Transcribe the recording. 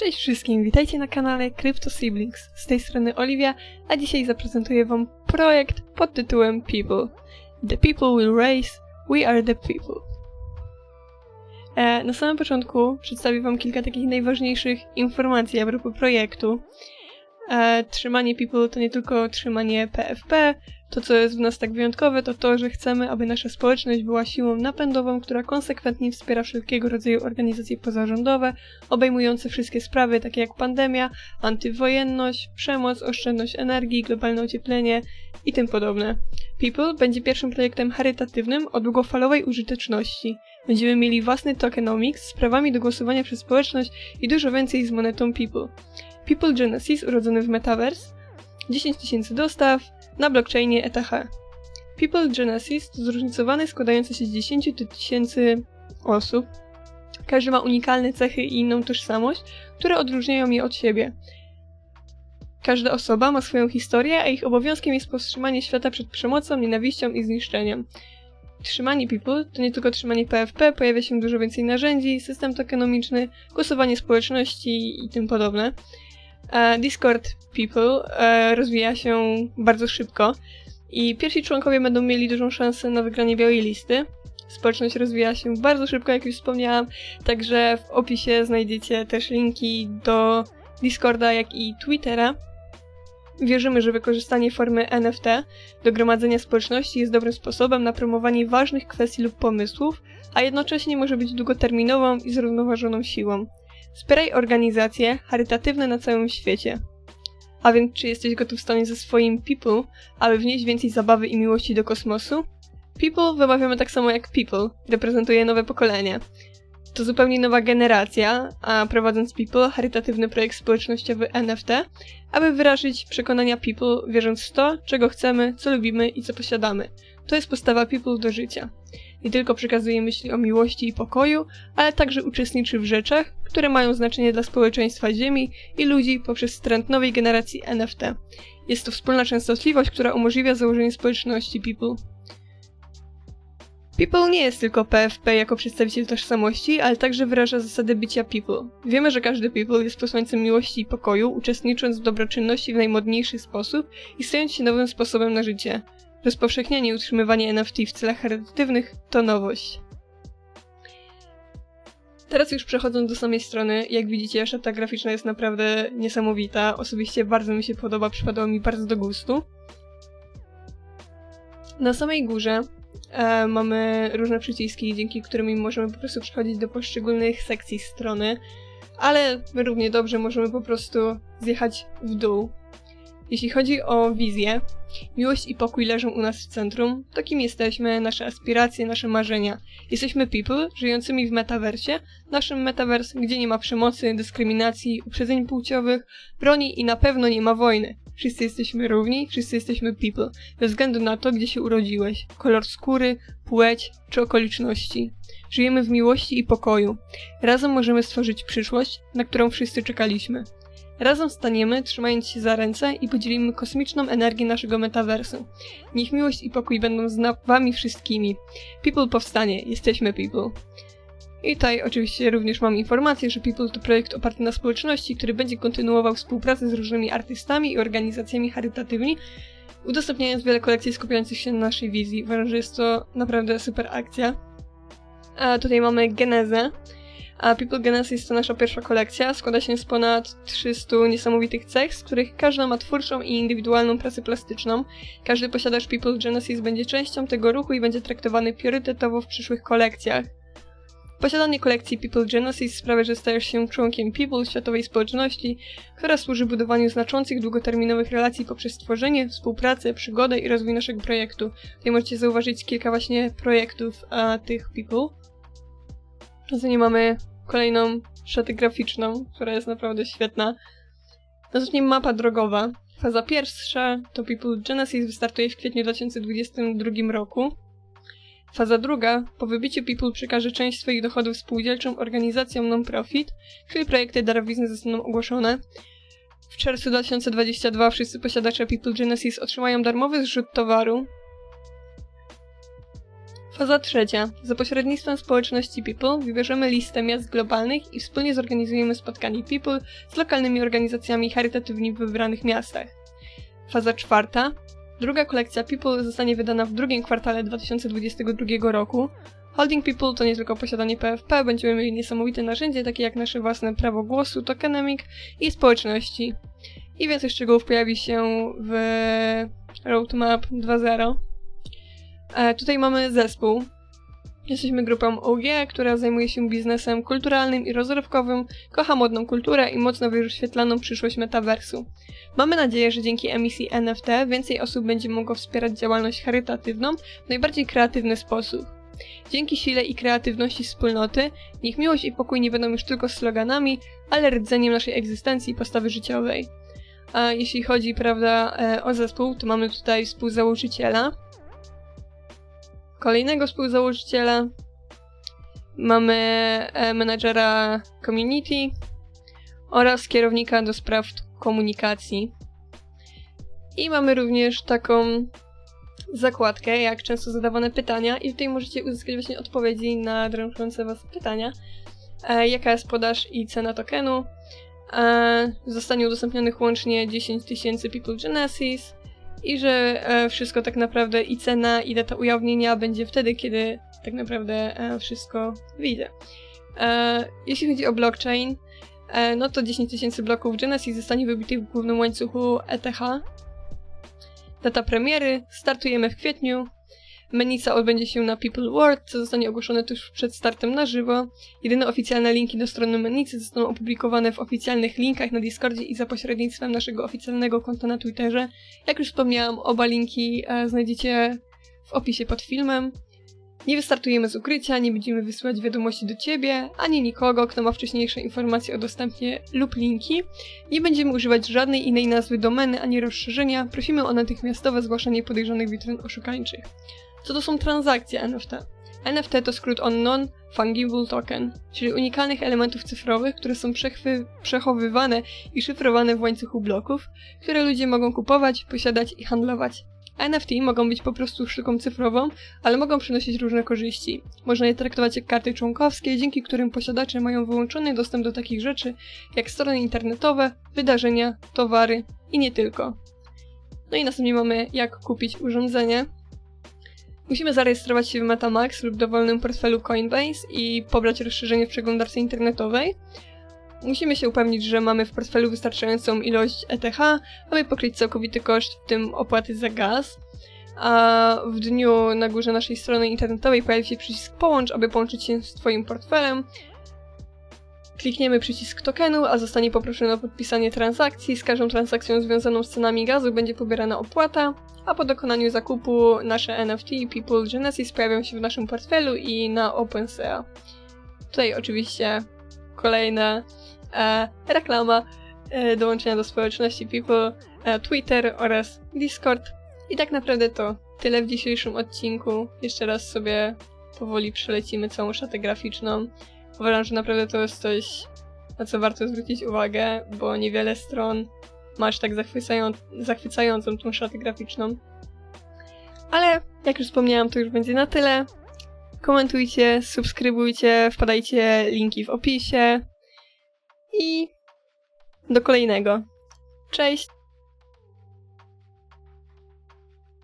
Cześć wszystkim, witajcie na kanale Crypto Siblings. Z tej strony Oliwia, a dzisiaj zaprezentuję wam projekt pod tytułem People. The people will race, we are the people. E, na samym początku przedstawię wam kilka takich najważniejszych informacji a propos projektu. E, trzymanie People to nie tylko trzymanie PFP, to, co jest w nas tak wyjątkowe, to to, że chcemy, aby nasza społeczność była siłą napędową, która konsekwentnie wspiera wszelkiego rodzaju organizacje pozarządowe, obejmujące wszystkie sprawy, takie jak pandemia, antywojenność, przemoc, oszczędność energii, globalne ocieplenie i tym podobne. People będzie pierwszym projektem charytatywnym o długofalowej użyteczności. Będziemy mieli własny tokenomics z prawami do głosowania przez społeczność i dużo więcej z monetą People. People Genesis, urodzony w Metaverse, 10 tysięcy dostaw, na blockchainie ETH. People Genesis to zróżnicowany składający się z 10 tysięcy osób. Każdy ma unikalne cechy i inną tożsamość, które odróżniają je od siebie. Każda osoba ma swoją historię, a ich obowiązkiem jest powstrzymanie świata przed przemocą, nienawiścią i zniszczeniem. Trzymanie People to nie tylko trzymanie PFP, pojawia się dużo więcej narzędzi, system tokenomiczny, głosowanie społeczności i tym podobne. E, Discord People e, rozwija się bardzo szybko i pierwsi członkowie będą mieli dużą szansę na wygranie białej listy. Społeczność rozwija się bardzo szybko, jak już wspomniałam, także w opisie znajdziecie też linki do Discorda, jak i Twittera. Wierzymy, że wykorzystanie formy NFT do gromadzenia społeczności jest dobrym sposobem na promowanie ważnych kwestii lub pomysłów, a jednocześnie może być długoterminową i zrównoważoną siłą. Wspieraj organizacje charytatywne na całym świecie. A więc czy jesteś gotów stanąć ze swoim people, aby wnieść więcej zabawy i miłości do kosmosu? People wymawiamy tak samo jak people, reprezentuje nowe pokolenie. To zupełnie nowa generacja, a prowadząc People, charytatywny projekt społecznościowy NFT, aby wyrazić przekonania People, wierząc w to, czego chcemy, co lubimy i co posiadamy. To jest postawa People do życia. Nie tylko przekazuje myśli o miłości i pokoju, ale także uczestniczy w rzeczach, które mają znaczenie dla społeczeństwa Ziemi i ludzi poprzez trend nowej generacji NFT. Jest to wspólna częstotliwość, która umożliwia założenie społeczności People. People nie jest tylko PFP jako przedstawiciel tożsamości, ale także wyraża zasady bycia people. Wiemy, że każdy people jest posłańcem miłości i pokoju, uczestnicząc w dobroczynności w najmodniejszy sposób i stając się nowym sposobem na życie. Rozpowszechnianie i utrzymywanie NFT w celach charytatywnych to nowość. Teraz już przechodząc do samej strony, jak widzicie, szata graficzna jest naprawdę niesamowita. Osobiście bardzo mi się podoba, przypadała mi bardzo do gustu. Na samej górze e, mamy różne przyciski, dzięki którym możemy po prostu przechodzić do poszczególnych sekcji strony, ale równie dobrze możemy po prostu zjechać w dół jeśli chodzi o wizję, miłość i pokój leżą u nas w centrum. To kim jesteśmy, nasze aspiracje, nasze marzenia. Jesteśmy people żyjącymi w metaversie, naszym metavers, gdzie nie ma przemocy, dyskryminacji, uprzedzeń płciowych, broni i na pewno nie ma wojny. Wszyscy jesteśmy równi, wszyscy jesteśmy people, bez względu na to, gdzie się urodziłeś, kolor skóry, płeć czy okoliczności. Żyjemy w miłości i pokoju. Razem możemy stworzyć przyszłość, na którą wszyscy czekaliśmy. Razem staniemy, trzymając się za ręce i podzielimy kosmiczną energię naszego metaversu. Niech miłość i pokój będą z wami wszystkimi. People powstanie, jesteśmy People. I tutaj oczywiście również mam informację, że People to projekt oparty na społeczności, który będzie kontynuował współpracę z różnymi artystami i organizacjami charytatywnymi, udostępniając wiele kolekcji skupiających się na naszej wizji. Uważam, że jest to naprawdę super akcja. A tutaj mamy genezę, a People Genesis to nasza pierwsza kolekcja. Składa się z ponad 300 niesamowitych cech, z których każda ma twórczą i indywidualną pracę plastyczną. Każdy posiadacz People Genesis będzie częścią tego ruchu i będzie traktowany priorytetowo w przyszłych kolekcjach. Posiadanie kolekcji People Genesis sprawia, że stajesz się członkiem People, światowej społeczności, która służy budowaniu znaczących długoterminowych relacji poprzez tworzenie, współpracę, przygodę i rozwój naszego projektu. Tutaj możecie zauważyć kilka właśnie projektów a, tych People. Następnie mamy kolejną szatę graficzną, która jest naprawdę świetna. Następnie mapa drogowa. Faza pierwsza to People Genesis wystartuje w kwietniu 2022 roku. Faza druga, po wybiciu People przekaże część swoich dochodów spółdzielczym organizacjom non-profit, czyli projekty darowizny zostaną ogłoszone. W czerwcu 2022 wszyscy posiadacze People Genesis otrzymają darmowy zrzut towaru. Faza trzecia. Za pośrednictwem społeczności People wybierzemy listę miast globalnych i wspólnie zorganizujemy spotkanie People z lokalnymi organizacjami charytatywnymi w wybranych miastach. Faza czwarta. Druga kolekcja People zostanie wydana w drugim kwartale 2022 roku. Holding People to nie tylko posiadanie PFP, będziemy mieli niesamowite narzędzie, takie jak nasze własne prawo głosu, tokenomic i społeczności. I więcej szczegółów pojawi się w Roadmap 2.0. E, tutaj mamy zespół. Jesteśmy grupą OG, która zajmuje się biznesem kulturalnym i rozrywkowym, kocha modną kulturę i mocno wyświetlaną przyszłość metaversu. Mamy nadzieję, że dzięki emisji NFT więcej osób będzie mogło wspierać działalność charytatywną w najbardziej kreatywny sposób. Dzięki sile i kreatywności wspólnoty, niech miłość i pokój nie będą już tylko sloganami, ale rdzeniem naszej egzystencji i postawy życiowej. A jeśli chodzi, prawda, e, o zespół, to mamy tutaj współzałożyciela, kolejnego współzałożyciela, mamy e, menadżera community oraz kierownika do spraw komunikacji. I mamy również taką zakładkę, jak często zadawane pytania, i tutaj możecie uzyskać właśnie odpowiedzi na dręczące Was pytania. E, jaka jest podaż i cena tokenu? E, zostanie udostępnionych łącznie 10 tysięcy People Genesis i że e, wszystko tak naprawdę i cena i data ujawnienia będzie wtedy, kiedy tak naprawdę e, wszystko wyjdzie. E, jeśli chodzi o blockchain, no to 10 tysięcy bloków Genesis zostanie wybitych w głównym łańcuchu ETH. Data premiery, startujemy w kwietniu. Menica odbędzie się na People World, co zostanie ogłoszone tuż przed startem na żywo. Jedyne oficjalne linki do strony Menicy zostaną opublikowane w oficjalnych linkach na Discordzie i za pośrednictwem naszego oficjalnego konta na Twitterze. Jak już wspomniałam, oba linki e, znajdziecie w opisie pod filmem. Nie wystartujemy z ukrycia, nie będziemy wysyłać wiadomości do ciebie, ani nikogo, kto ma wcześniejsze informacje o dostępie lub linki. Nie będziemy używać żadnej innej nazwy domeny ani rozszerzenia, prosimy o natychmiastowe zgłaszanie podejrzanych witryn oszukańczych. Co to są transakcje NFT? NFT to skrót on Non-Fungible Token, czyli unikalnych elementów cyfrowych, które są przechowywane i szyfrowane w łańcuchu bloków, które ludzie mogą kupować, posiadać i handlować. NFT mogą być po prostu sztuką cyfrową, ale mogą przynosić różne korzyści. Można je traktować jak karty członkowskie, dzięki którym posiadacze mają wyłączony dostęp do takich rzeczy jak strony internetowe, wydarzenia, towary i nie tylko. No i następnie mamy jak kupić urządzenie. Musimy zarejestrować się w MetaMax lub dowolnym portfelu Coinbase i pobrać rozszerzenie w przeglądarce internetowej. Musimy się upewnić, że mamy w portfelu wystarczającą ilość ETH, aby pokryć całkowity koszt, w tym opłaty za gaz. A w dniu na górze naszej strony internetowej pojawi się przycisk Połącz, aby połączyć się z Twoim portfelem. Klikniemy przycisk tokenu, a zostanie poproszone o podpisanie transakcji. Z każdą transakcją związaną z cenami gazu będzie pobierana opłata, a po dokonaniu zakupu nasze NFT People Genesis pojawią się w naszym portfelu i na OpenSea. Tutaj oczywiście kolejna e, reklama e, dołączenia do społeczności People, e, Twitter oraz Discord. I tak naprawdę to tyle w dzisiejszym odcinku. Jeszcze raz sobie powoli przelecimy całą szatę graficzną. Uważam, że naprawdę to jest coś, na co warto zwrócić uwagę, bo niewiele stron masz tak zachwycają, zachwycającą tą szatę graficzną. Ale jak już wspomniałam, to już będzie na tyle. Komentujcie, subskrybujcie, wpadajcie linki w opisie. I do kolejnego. Cześć!